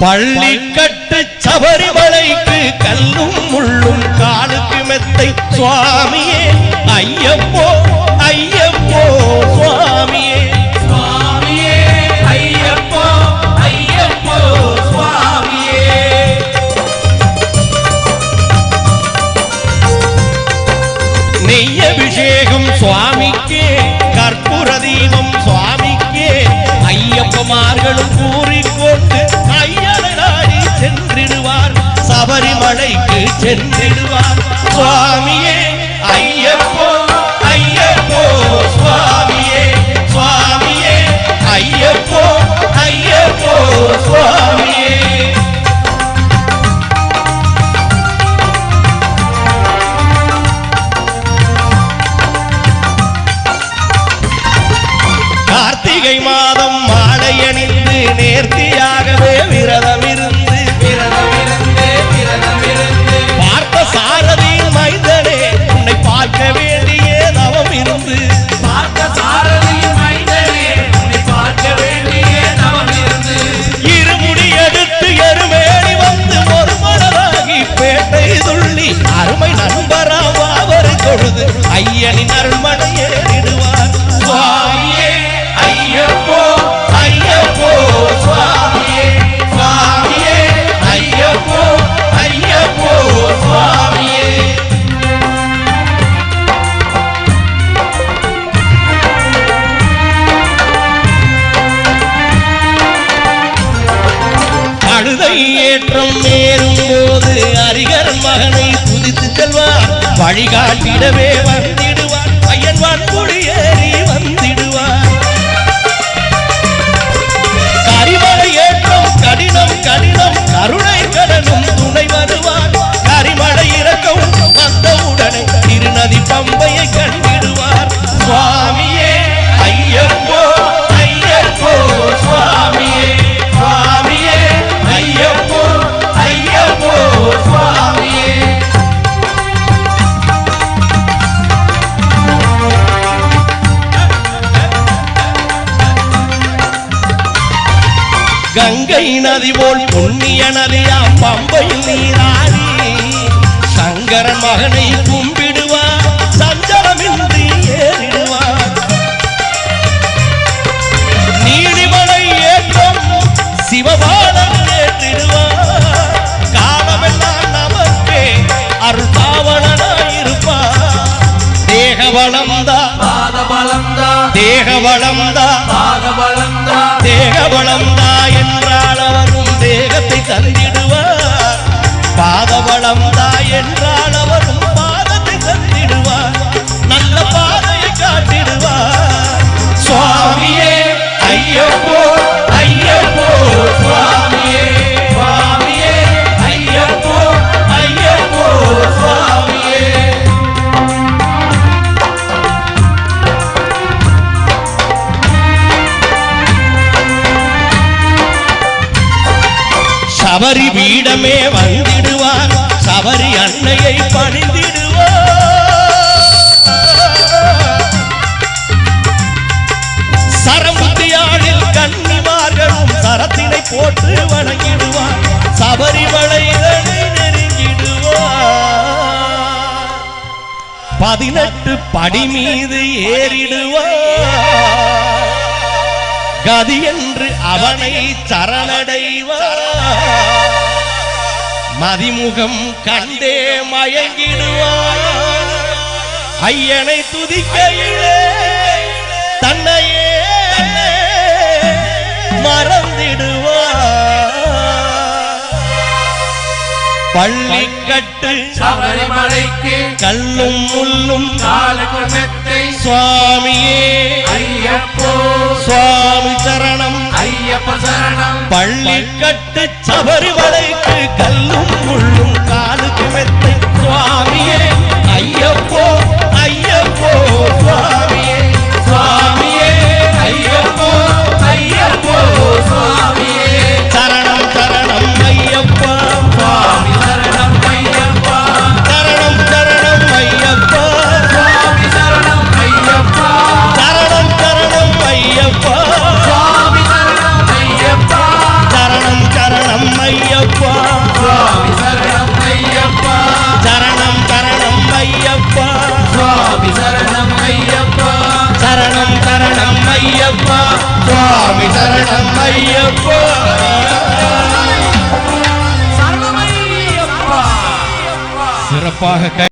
பள்ளிக்கட்டு சபரிமலைக்கு கல்லும் முள்ளும் காலுக்கு மெத்தை. சுவாமியே ஐயப்போ ஐயப்போ சுவாமியே. சுவாமியே ஐயப்போ ஐயப்போ சுவாமியே. நெய் அபிஷேகம் சுவாமிக்கே கற்பூர தீபம் சுவாமிக்கே ஐயப்பமார்களும் கூறிக்கொண்டு நாடி சென்றிடுவார் சபரிமலைக்கு சென்றிடுவார். சுவாமியே ஐயப்போ ஐயப்போ சுவாமியே சுவாமியே ஐயப்போ ஐயப்போ சுவாமியே. கார்த்திகை மாதம் மாலை அணிந்து நேர்த்தியாகவே விரதம் அழுதை ஏற்றம் ஏறும் போது அரிகர் மகனை துதித்து செல்வார். வழிகாட்டிடவே வந்திடுவார் பையன் வான் ஏறி கங்கை நதி போல் புண்ணிய நதியாம் பம்பை நீராடி சங்கரன் மகனை கும்பிடுவார். வளம்தா பாத பலந்தா தேக வளம்தா பாத பலந்தா தேக வளம்தா என்றால் அவரும் தேகத்தை தந்திடுவார் பாத வளம்தா என்றால் சபரி பீடமே வந்திடுவார். சபரி அன்னையை பணிந்திடுவார் சரமுத்தியாளில் கன்னிமார்களும் சரத்தினை போட்டு வணங்கிடுவார். சபரிமலை நெருங்கிடுவார். பதினெட்டு படி மீது ஏறிடுவார். கதி என்று அவனை சரணடைவார் மதிமுகம் கண்டே மயங்கிடுவார் ஐயனை துதிக்கையிலே தன்னையே மறந்திடுவார் பள்ளிக்கட்டு சபரிமலைக்கு கல்லும் முள்ளும் காலுக்கு மெத்தை சுவாமியே. ஐயப்போ. சுவாமி சரணம். ஐயப்ப சரணம். பள்ளிக்கட்டு சபரிமலைக்கு சரணம் ஐயப்பா சுவாமி சரணம் ஐயப்பா சிறப்பாக